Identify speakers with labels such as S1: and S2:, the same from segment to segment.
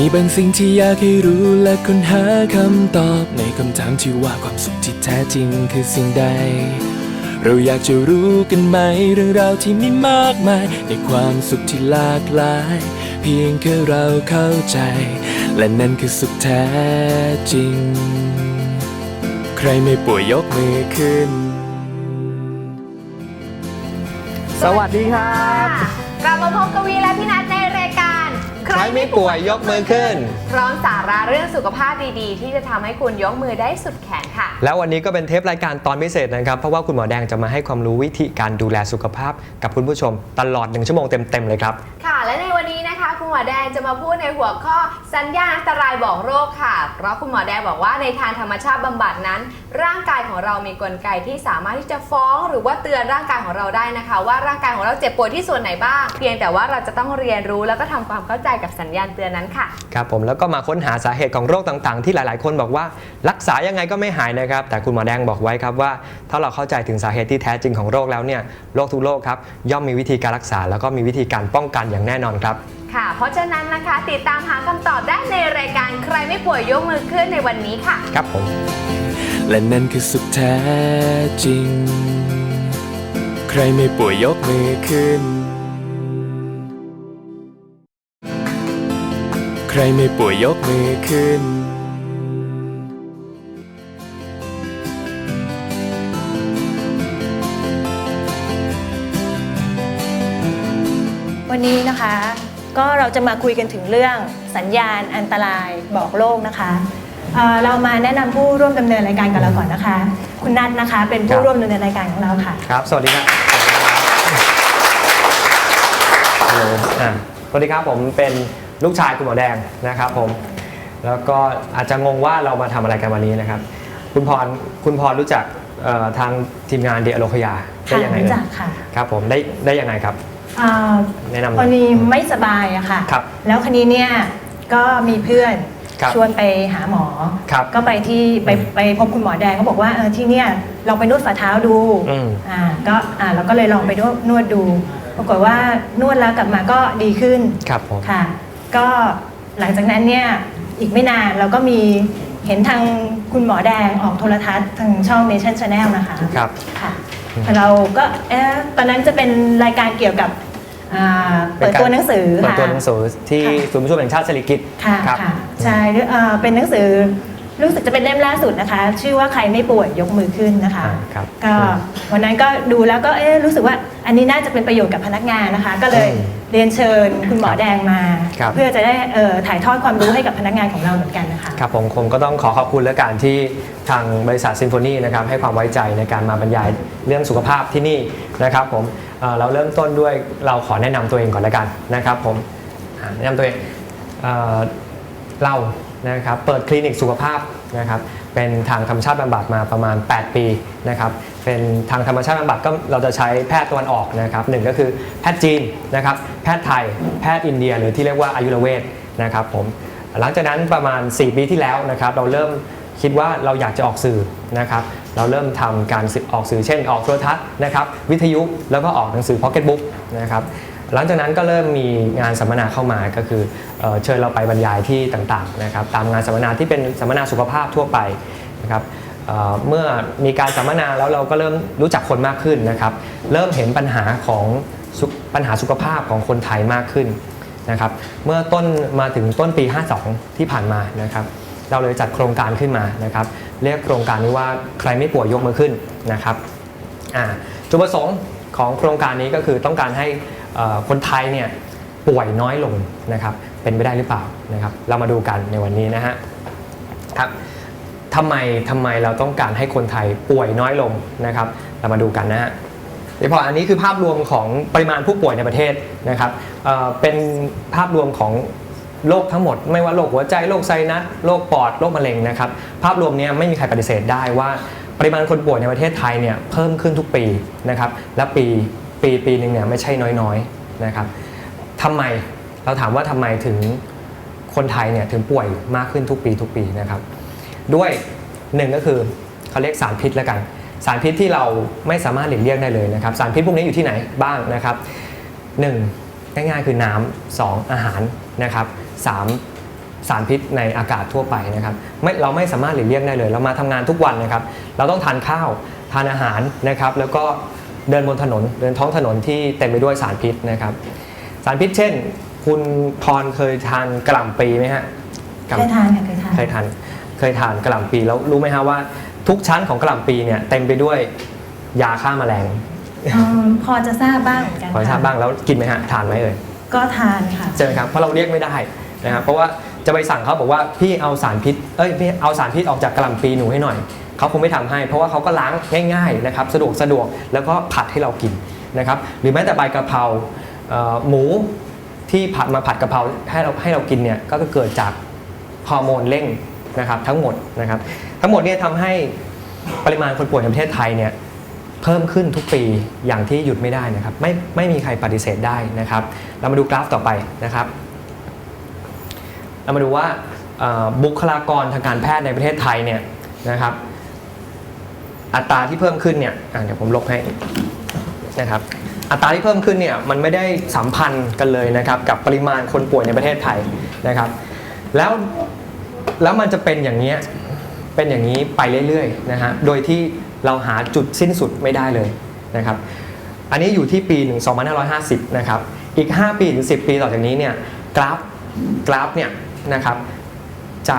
S1: มีบางสิ่งที่อยากให้รู้และค้นหาคำตอบ ในคำถามที่ว่าความสุขที่แท้จริงคือสิ่งใด เราอยากจะรู้กันไหมเรื่องราวที่มีมากมาย ในความสุขที่หลากหลาย เพียงแค่เราเข้าใจ และนั่นคือสุขแท้จริง ใครไม่ป่วยยกมือขึ้น
S2: สวัสดีครับ
S3: กลับมาพบกับวีและพี่นัทในรายการ
S2: ใครไม่ป่วยยกมือขึ้น
S3: พร้อมสาระเรื่องสุขภาพดีๆ ที่จะทำให้คุณยกมือได้สุดแขนค่ะ
S2: แล้ววันนี้ก็เป็นเทปรายการตอนพิเศษนะครับ เพราะว่าคุณหมอแดงจะมาให้ความรู้วิธีการดูแลสุขภาพกับคุณผู้ชมตลอดหนึ่งชั่วโมงเต็ม ๆ เลยครับ
S3: ค่ะ และในวันนี้นะ คุณหมอแดงจะมาพูดในหัวข้อสัญญาณอันตรายบอกโรคค่ะ เพราะคุณหมอแดงบอกว่าในทางธรรมชาติบำบัดนั้น ร่างกายของเรามีกลไกที่สามารถที่จะฟ้องหรือว่าเตือนร่างกายของเราได้นะคะ ว่าร่างกายของเราเจ็บปวยที่ส่วนไหนบ้าง เพียงแต่ว่าเราจะต้องเรียนรู้แล้วก็ทำความเข้าใจกับสัญญาณเตือนนั้นค่ะ
S2: ครับผมแล้วก็มาค้นหาสาเหตุของโรคต่างๆ ที่หลายๆ คนบอกว่ารักษายังไงก็ไม่หายนะครับ แต่คุณหมอแดงบอกไว้ครับว่า ถ้าเราเข้าใจถึงสาเหตุที่แท้จริงของโรคแล้วเนี่ยโรคทุกโรคครับย่อมมีวิธีการรักษาแล้วก็มีวิธีการป้องกันอย่างแน่นอนครับ
S3: ค่ะ เพราะฉะนั้นนะคะติดตามหาคำตอบได้ในรายการใครไม่ป่วยยกมือขึ้นในวันนี้ค่ะ
S2: ครับผม
S1: และนั่นคือสุขแท้จริง ใครไม่ป่วยยกมือขึ้น ใครไม่ป่วยยกมือขึ้น
S4: วันนี้นะคะ ก็เราจะมาคุยกันถึงเรื่องสัญญาณอันตรายบอกโลกนะคะเอ่อเรามาแนะนำผู้ร่วมดำเนินรายการกับเราก่อนนะคะ คุณนัทนะคะ เป็น
S2: ครั
S4: ผู้
S2: บ
S4: ร่วมดำเนินรายการของเราค่ะ
S2: ครับ สวัสดีครับฮัลโหลอะสวัสดีครับ ผมเป็นลูกชายคุณหมอแดงนะครับผม แล้วก็อาจจะงงว่าเรามาทำอะไรกันวันนี้นะครับ คุณพร คุณพรรู้จักเอ่อทางทีมงานเดียโลคยาได้
S4: ค่ะ
S2: ยังไง
S4: รู้
S2: เอ่ย
S4: จักค่ะ
S2: ครับผม ได้ได้ยังไงครับ
S4: เอ่อ
S2: แนะนำหน่
S4: พ
S2: อ
S4: อยดีไม่สบายอะค่ะ
S2: ครับ
S4: แล้วคันนี้เนี่ยก็มีเพื่อน
S2: ครับ
S4: ชวนไปหาหมอ
S2: ครับ
S4: ก็ไปที่ไป
S2: อืม
S4: ไปพบคุณหมอแดงเขาบอกว่าเออที่เนี่ยลองไปนวดฝ่าเท้าดู
S2: อืม
S4: อ่าก็อ่าเราก็เลยลองไปนวดนวดดู ปรากฏว่านวดแล้วกลับมาก็ดีขึ้น
S2: ครับผม
S4: ค่ะ ก็หลังจากนั้นเนี่ยอีกไม่นานเราก็มีเห็นทางคุณหมอแดงออกโทรทัศน์ทางช่อง Nation Channel นะคะ
S2: ครับ
S4: ค่ะแต่เราก็เอ๊ะตอนนั้นจะเป็นรายการเกี่ยวกับ อ่าเปิดตัวหนังสือ
S2: เปิด
S4: ค่ะ
S2: ตัวหนังสือที่
S4: ค่ะ
S2: ศูนย์ประชุมแห่งชาติสิริกิติ์
S4: ค่ะ
S2: ครับ
S4: ค่ะใช่เอ่อเป็นหนังสือ รู้สึกจะเป็นเล่มล่าสุดนะคะ ชื่อว่าใครไม่ป่วยยกมือขึ้นนะคะ
S2: อ่าครับ
S4: ก็วันนั้นก็ดูแล้วก็เอ๊ะรู้สึกว่าอันนี้น่าจะเป็นประโยชน์กับพนักงานนะคะ ก็เลย
S2: อืม
S4: เรียนเชิญคุณหมอแดงมา
S2: ครับ
S4: เพื่อจะได้เอ่อถ่ายทอดความรู้ให้กับพนักงานของเราเหมือนกันนะคะ
S2: ครับผมคงก็ต้องขอขอบคุณและการที่ทางบริษัทซิมโฟนีนะครับให้ความไว้ใจในการมาบรรยายเรื่องสุขภาพที่นี่นะครับผมเอ่อเราเริ่มต้นด้วยเราขอแนะนำตัวเองก่อนแล้วกันนะครับผมอ่าแนะนำตัวเอง เรานะครับเปิดคลินิกสุขภาพนะครับเป็นทางธรรมชาติบำบัดมาประมาณ 8 ปีนะครับเป็นทางธรรมชาติบำบัดก็เราจะใช้แพทย์ตะวันออกนะครับหนึ่งก็คือแพทย์จีนนะครับแพทย์ไทย แพทย์อินเดีย หรือที่เรียกว่าอายุรเวทนะครับผมหลังจากนั้นประมาณ 4 ปีที่แล้วนะครับเราเริ่มคิดว่าเราอยากจะออกสื่อนะครับเราเริ่มทำการออกสื่อเช่น ออกโทรทัศน์นะครับวิทยุแล้วก็ออกหนังสือ Pocket Book นะครับ หลังจากนั้นก็เริ่มมีงานสัมมนาเข้ามาก็คือเออเชิญเราไปบรรยายที่ต่างๆนะครับตามงานสัมมนาที่เป็นสัมมนาสุขภาพทั่วไปนะครับเเมื่อมีการสัมมนาแล้วเราก็เริ่มรู้จักคนมากขึ้นนะครับ เริ่มเห็นปัญหาของปัญหาสุขภาพของคนไทยมากขึ้นนะครับ เมื่อต้นมาถึงต้นปี 52 ที่ผ่านมานะครับ เราเลยจัดโครงการขึ้นมานะครับ เรียกโครงการนี้ว่าใครไม่ป่วยยกมือขึ้นนะครับจุดประสงค์ของโครงการนี้ก็คือต้องการให้ คนไทยเนี่ยป่วยน้อยลงนะครับเป็นไปได้หรือเปล่านะครับ เรามาดูกันในวันนี้นะฮะครับทำไมทำไมเราต้องการให้คนไทยป่วยน้อยลงนะครับ เรามาดูกันนะฮะเดี๋ยวพออันนี้คือภาพรวมของปริมาณผู้ป่วยในประเทศนะครับเเป็นภาพรวมของโรคทั้งหมด ไม่ว่าโรคหัวใจโรคไซนัสโรคปอดโรคมะเร็งนะครับ ภาพรวมเนี้ไม่มีใครปฏิเสธได้ว่าปริมาณคนป่วยในประเทศไทยเนี่ยเพิ่มขึ้นทุกปีนะครับและปี ปีปีหนึ่งเนี่ยไม่ใช่น้อยๆนะครับทำไมเราถามว่าทำไมถึงคนไทยเนี่ยถึงป่วยมากขึ้นทุกปีทุกปีนะครับ ด้วยหนึ่งก็คือเขาเรียกสารพิษแล้วกัน สารพิษที่เราไม่สามารถหลีกเลี่ยงได้เลยนะครับ สารพิษพวกนี้อยู่ที่ไหนบ้างนะครับหนึ่งง่ายๆคือน้ำสองอาหารนะครับสามสารพิษในอากาศทั่วไปนะครับไม่เราไม่สามารถหลีกเลี่ยงได้เลย เรามาทำงานทุกวันนะครับ เราต้องทานข้าวทานอาหารนะครับ แล้วก็ เดินบนถนนเดินท้องถนนที่เต็มไปด้วยสารพิษนะครับ สารพิษเช่น คุณพรเคยทานกระหล่ำปีไหมฮะกะห
S4: เค
S2: ล่ำ
S4: ยทานค่ะเคยทาน
S2: เคยทานเคยทานกระหล่ำปีแล้วรู้ไหมฮะว่า ทุกชั้นของกระหล่ำปีเนี่ยเต็มไปด้วยยาฆ่าแมลง
S4: อืมพอจะทราบบ้างเหมือนกัน
S2: พอทราบ
S4: ค่ะ
S2: บ้างแล้วกินไหมฮะทานไหมเอ่ย
S4: ก็ทานค่ะ
S2: ใช่ไหมครับเพราะเราเรียกไม่ได้นะครับเพราะว่าจะไปสั่งเขาบอกว่าพี่เอาสารพิษเอ้ยพี่เอาสารพิษออกจากกระหล่ำปีหนูให้หน่อย เขาคงไม่ทำให้ เพราะว่าเขาก็ล้างง่ายๆนะครับสะดวกสะดวกแล้วก็ผัดให้เรากินนะครับหรือแม้แต่ใบกะเพราหมูที่ผัดมาผัดกะเพราให้เราให้เรากินเนี่ยก็เกิดจากฮอร์โมนเร่งนะครับทั้งหมดนะครับทั้งหมดเนี่ยทำให้ปริมาณคนป่วยในประเทศไทยเนี่ยเพิ่มขึ้นทุกปีอย่างที่หยุดไม่ได้นะครับไม่ไม่มีใครปฏิเสธได้นะครับ เรามาดูกราฟต่อไปนะครับ เรามาดูว่าบุคลากรทางการแพทย์ในประเทศไทยเนี่ยนะครับ อัตราที่เพิ่มขึ้นเนี่ยเดี๋ยวผมลบให้นะครับอัตราที่เพิ่มขึ้นเนี่ยมันไม่ได้สัมพันธ์กันเลยนะครับกับปริมาณคนป่วยในประเทศไทยนะครับแล้วแล้วมันจะเป็นอย่างนี้เป็นอย่างนี้ไปเรื่อยๆนะฮะโดยที่เราหาจุดสิ้นสุดไม่ได้เลยนะครับอันนี้อยู่ที่ปี2550นะครับอีก 5 ปีถึง10 ปีต่อจากนี้เนี่ยกราฟกราฟเนี่ยนะครับจะ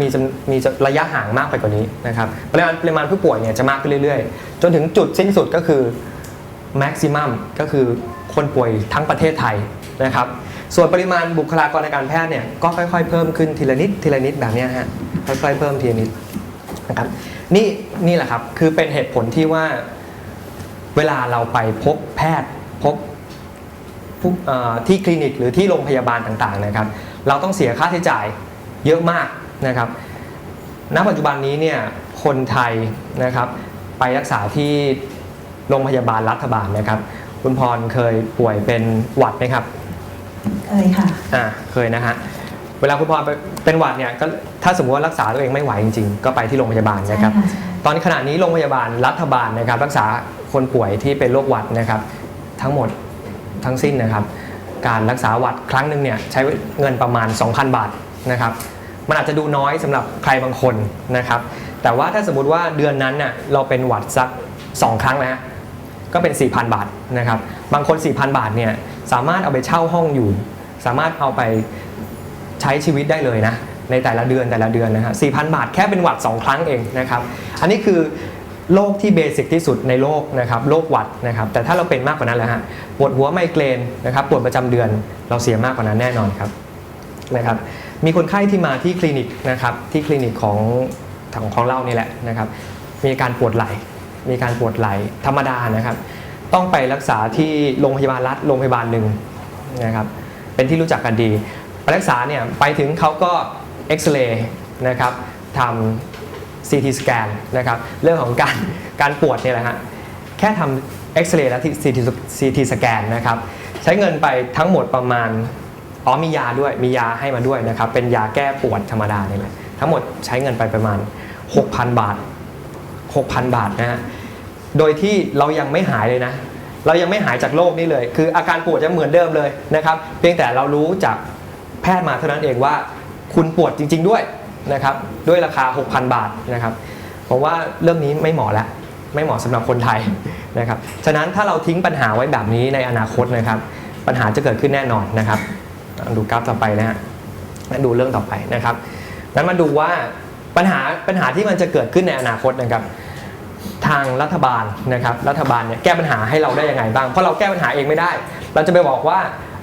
S2: มีจำมีระยะห่างมากไปกว่านี้นะครับปริมาณปริมาณผู้ป่วยเนี่ยจะมากขึ้นเรื่อยๆ จนถึงจุดสิ้นสุดก็คือ maximum ก็คือคนป่วยทั้งประเทศไทยนะครับ ส่วนปริมาณบุคลากรในการแพทย์เนี่ยก็ค่อย ๆ เพิ่มขึ้นทีละนิดทีละนิดแบบนี้ฮะค่อยๆเพิ่มทีละนิดนะครับนี่นี่แหละครับคือเป็นเหตุผลที่ว่าเวลาเราไปพบแพทย์พบที่คลินิกหรือที่โรงพยาบาลต่างๆนะครับ เราต้องเสียค่าใช้จ่ายเยอะมาก นะครับ ณ ปัจจุบันนี้เนี่ยคนไทยนะครับไปรักษาที่โรงพยาบาลรัฐบาลนะครับ คุณพรเคยป่วยเป็นหวัดไหมครับ
S4: เคยค่ะ
S2: อ่า เคยนะฮะ เวลาคุณพรไปเป็นหวัดเนี่ยก็ถ้าสมมติว่ารักษาตัวเองไม่ไหวจริงๆ ก็ไปที่โรงพยาบาลนะครับ
S4: ใช่ค่ะใช่
S2: ตอนขณะนี้โรงพยาบาลรัฐบาลนะครับ รักษาคนป่วยที่เป็นโรคหวัดนะครับ ทั้งหมดทั้งสิ้นนะครับ การรักษาหวัดครั้งหนึ่งเนี่ยใช้เงินประมาณ 2,000 บาทนะครับ มันอาจจะดูน้อยสำหรับใครบางคนนะครับ แต่ว่าถ้าสมมติว่าเดือนนั้นน่ะเราเป็นหวัดสัก 2 ครั้งนะฮะก็เป็น 4,000 บาทนะครับ บางคน 4,000 บาทเนี่ยสามารถเอาไปเช่าห้องอยู่ สามารถเอาไปใช้ชีวิตได้เลยนะในแต่ละเดือนแต่ละเดือนนะฮะ4,000 บาทแค่เป็นหวัด 2 ครั้งเองนะครับ อันนี้คือโรคที่เบสิกที่สุดในโลกนะครับโรคหวัดนะครับ แต่ถ้าเราเป็นมากกว่านั้นแล้วฮะปวดหัวไมเกรนนะครับปวดประจำเดือนเราเสียมากกว่านั้นแน่นอนครับนะครับ มีคนไข้ที่มาที่คลินิกนะครับที่คลินิกของของของเรานี่แหละนะครับ มีอาการปวดไหล่ มีการปวดไหล่ธรรมดานะครับ ต้องไปรักษาที่โรงพยาบาลรัฐโรงพยาบาลหนึ่งนะครับ เป็นที่รู้จักกันดีไปรักษาเนี่ยไปถึงเขาก็เอ็กซเรย์นะครับทำ CT สแกนนะครับ เรื่องของการการปวดเนี่ยแหละฮะแค่ทำเอ็กซเรย์และ CT CT สแกนนะครับ ใช้เงินไปทั้งหมดประมาณ อ๋อมียาด้วยมียาให้มาด้วยนะครับเป็นยาแก้ปวดธรรมดาเนี่ยแหละทั้งหมดใช้เงินไปประมาณ 6,000 บาท 6,000 บาทนะฮะโดยที่เรายังไม่หายเลยนะ เรายังไม่หายจากโรคนี้เลย คืออาการปวดยังเหมือนเดิมเลยนะครับเพียงแต่เรารู้จากแพทย์มาเท่านั้นเองว่าคุณปวดจริง ๆด้วยนะครับด้วยราคา 6,000 บาทนะครับผมว่าเรื่องนี้ไม่เหมาะแล้วไม่เหมาะสำหรับคนไทยนะครับฉะนั้นถ้าเราทิ้งปัญหาไว้แบบนี้ในอนาคตนะครับปัญหาจะเกิดขึ้นแน่นอนนะครับ ดูกราฟต่อไปนะฮะมาดูเรื่องต่อไปนะครับงั้นมาดูว่าปัญหาปัญหาที่มันจะเกิดขึ้นในอนาคตนะครับ ทางรัฐบาลนะครับรัฐบาลเนี่ยแก้ปัญหาให้เราได้ยังไงบ้างเพราะเราแก้ปัญหาเองไม่ได้ เราจะไปบอกว่า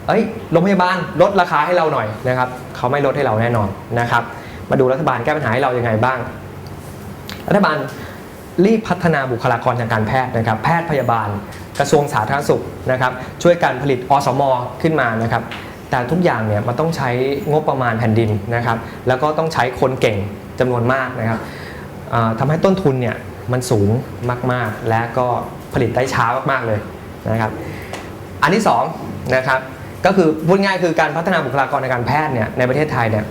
S2: เอ้ยโรงพยาบาลลดราคาให้เราหน่อยนะครับเขาไม่ลดให้เราแน่นอนนะครับ มาดูรัฐบาลแก้ปัญหาให้เรายังไงบ้าง รัฐบาลรีบพัฒนาบุคลากรทางการแพทย์นะครับ แพทย์พยาบาลกระทรวงสาธารณสุขนะครับ ช่วยการผลิตอสมขึ้นมานะครับ แต่ทุกอย่างเนี่ยมันต้องใช้งบประมาณแผ่นดินนะครับ แล้วก็ต้องใช้คนเก่งจำนวนมากนะครับอ่าทำให้ต้นทุนเนี่ยมันสูงมากๆ และก็ผลิตได้ช้ามากๆเลยนะครับ อันที่สองนะครับก็คือพูดง่ายคือการพัฒนาบุคลากรในการแพทย์เนี่ยในประเทศไทยเนี่ย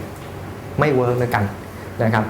S2: ไม่เวิร์กเลยกันนะครับ